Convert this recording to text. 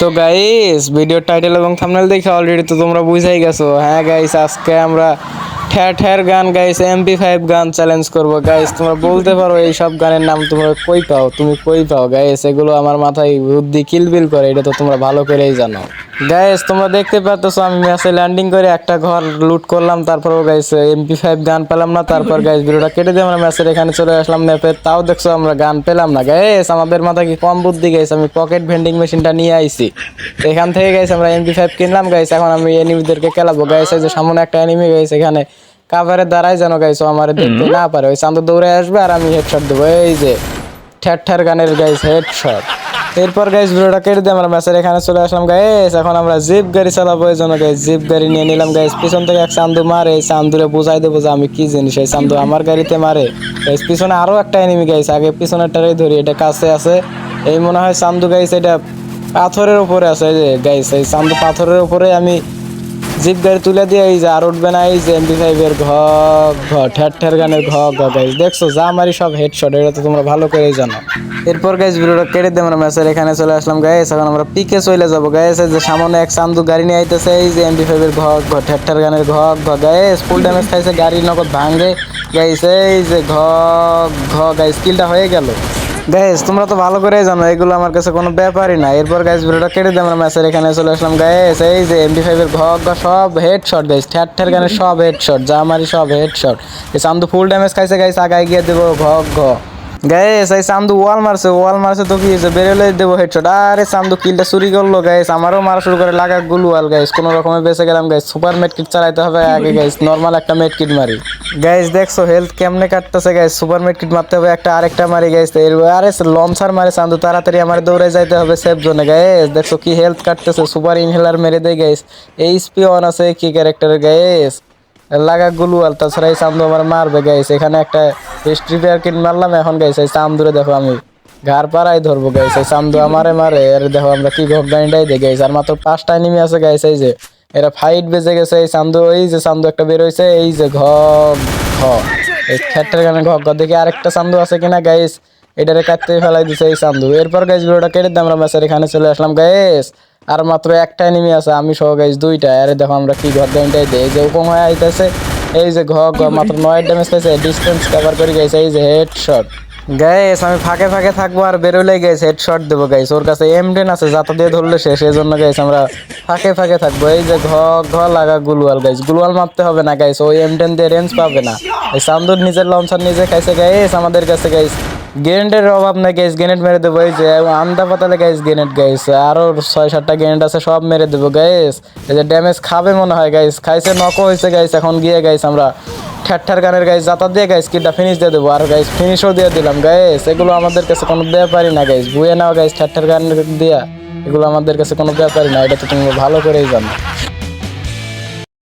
তো গাইস ভিডিওর টাইটেল এবং থাম্বনেল দেখে অলরেডি তো তোমরা বুঝাই গেছো। হ্যাঁ গাইস আজকে আমরা ঠ্যার ঠ্যার gun guys MP five gun challenge করব। গাইস তোমরা বলতে পারো এই সব গানের নাম তোমরা কই পাও, তুমি কই পাও? গাইস এগুলো আমার মাথায় বুদ্ধি কিলবিল করে, এটা তো তোমরা ভালো করেই জানো। গাইস তোমরা দেখতে পাচ্ছ আমি ম্যাচে ল্যান্ডিং করে একটা ঘর লুট করলাম, তারপর গাইস এমপি ফাইভ গান পেলাম না, তারপর গাইস ভিডিওটা কেটে দিয়ে আমরা ম্যাচের এখানে চলে আসলাম ম্যাপে তাও দেখছ আমরা গান পেলাম না। গাইস আমাদের মাথায় কি কম বুদ্ধি গাইস আমি পকেট ভেন্ডিং মেশিনটা নিয়ে আইছি। এখান থেকে গাইস আমরা এমপি ফাইভ কিনলাম গাইস এখন আমি এনিমিদেরকে খেলাবো। গাইস এই যে সামনে একটা এনিমি গাইস এখানে কাভারে দাঁড়ায় যেন গাইস ও আমার দেখতে না পারে। ওই চান্দ দৌড়ে আসবে আর আমি হেডশট দেবো। এই যে ঠ্যার ঠ্যার গানের গাইস হেডশট এরপর গাইস ভিডিওটা কেটে দিয়ে আমরা ম্যাচের এখানে চলে আসলাম। গাইস এখন আমরা জিপ গাড়ি চালাবো এই জন্য গাইস জিপ গাড়ি নিয়ে নিলাম। গাইস পিছন থেকে এক চান্দু মারে এই চান্দুরে বুঝাই দেবো যে আমি কি জিনিস এই চান্দু আমার গাড়িতে মারে। গাইস পিছনে আরও একটা এনিমি গাইস আগে পিছনের পিছনেরটাই ধরি এটা কাছে আছে। এই মনে হয় চান্দু গাইস এটা পাথরের উপরে আছে। এই যে গাইস এই চান্দু পাথরের উপরে আমি জিপ গাড়ি তুলে দিয়ে এই যে আর উঠবে না, এই যে এমপি ফাইভের ঘ ঘ, ঠের ঠের গানের ঘ ঘ গাইজ দেখছ, যা মারি সব হেডশট এটা তো তোমরা ভালো করেই জানো। এরপর গাইজ ভিডিওটা কেটে আমরা ম্যাচের এখানে চলে আসলাম গাইস এখন আমরা পিকে চলে যাব এই যে সামনে এক চান্দু গাড়ি নিয়ে আইতেছে, এই যে এমপি ফাইভের ঘ ঘ, ঠের ঠের গানের ঘ ঘ গাইস ফুল ড্যামেজ খাইছে গাড়ি নগদ ভাঙে। গাইছে এই যে ঘ ঘ গাইস কিলটা হয়ে গেল। গাইস তোমরা তো ভালো করেই জানো, এগুলো আমার কাছে কোনো ব্যাপারই না। এরপর গাইস ভিডিওটা কেটে দিয়ে আমরা ম্যাচের এখানে চলে আসলাম। গায়েস এই যে এমডি ফাইভের ঘর ঘ সব হেডশট গাইস ঠ্যাট ঠ্যার গানে সব হেডশট যা মারি সব হেডশট চান্দু ফুল ড্যামেজ খাইছে গাইস আগায় গিয়ে দেবো ঘ ঘ গাইস এই চান্দু ওয়াল মারছে ওয়াল মারছে তো কি হয়েছে? বেরোলে দেবো হেডশট আরে চান্দু কিলটা চুরি করল গাইস আমারও মারা শুরু করে লাগা গুলু ওয়াল গাইস কোনো রকমে বেঁচে গেলাম গাইস সুপার মেড কিট চালাইতে হবে আগে গাইস নর্মাল একটা মেড কিট মারি। গাইস দেখছ হেলথ কেমনে কাটতেছে গাইস সুপার মেড কিট মারতে হবে, একটা আরেকটা মারি গাইস আরে লঞ্চার মারে চান্দু তাড়াতাড়ি আমার দৌড়ে যাইতে হবে সেফ জোনে গাইস দেখছ কি হেলথ কাটতেছে সুপার ইনহেলার মেরে দেয় গাইস এইচপি অন আছে, কি ক্যারেক্টার গাইস লাগা গুলুয়াল, তাছাড়া এই চান্দু আমার মারবে গাইস এখানে একটা স্ট্রিপার কিট মারলাম, এখন গাইস এই চান্দুরে দেখো আমি। ঘাড় পাড়াই ধরবো গাইস এই চান্দু আমারে মারে আর দেখো আমরা কি ঘক গাইন্ডাই দিই গাইস আর মাত্র পাঁচটা এনিমি আছে গাইস এই যে, এরা ফাইট বেজে গেছে, এই চান্দু এই যে চান্দু একটা বের হইছে, এই যে ঘ ঘ। এই খেটের গানে ঘ ঘ, দেখি আরেকটা চান্দু আছে কিনা, গাইস। এটারে কাটতে ফেলাই দিছে এই চান্দু এরপর, গাইস, ভিডিওটা কেটে দিয়ে আমরা ম্যাচের এখানে চলে আসলাম, গাইস। আর মাত্র একটা এনিমি আছে, আমি সহ, গাইস দুইটা আরে দেখো আমরা কি ঘর দিই, এই যে উপম হয়ে আইতেছে এই যে ঘ ঘ মাত্র নয় ড্যামেজ পাইছে ডিস্টেন্স কভার করে গেছে, এই যে হেড হেডশট গাইস আমি ফাঁকে ফাঁকে থাকব আর বেরোলে গেছে হেডশট দেবো গাইস ওর কাছে এম টেন আছে, যাতা দিয়ে ধরলে সে সেই জন্য গাইস আমরা ফাঁকে ফাঁকে থাকব। এই যে ঘ ঘ লাগা গুলুয়াল গাইস গুলুয়াল মারতে হবে না গাইস ওই এম টেন দিয়ে রেঞ্জ পাবে না। এই সান্দুর নিজের লঞ্চার নিজে খাইছে গাইস আমাদের কাছে গাইস গ্রেনেডের অভাব নাই গাইস গ্রেনেড মেরে দেবো, এই যে আন্দা পাতালে গাইস গ্রেনেড গাইস আরও ছয় সাতটা গ্রেনেড আছে, সব মেরে দেবো গাইস এই যে ড্যামেজ খাবে মনে হয় গাইস খাইছে নকও হয়েছে গাইস এখন গিয়ে গাইস আমরা ঠ্যার গানের গাইস যাতা দিয়ে গাইস কিটা ফিনিশ দিয়ে দেবো, আর গাইস ফিনিশও দিয়ে দিলাম গাইস এগুলো আমাদের কাছে কোনো ব্যাপারই না গাইস বুয়ে নাও গাইস ঠ্যার গান দিয়া। এগুলো আমাদের কাছে কোনো ব্যাপারই না, এটা তো তুমি ভালো করেই জানো।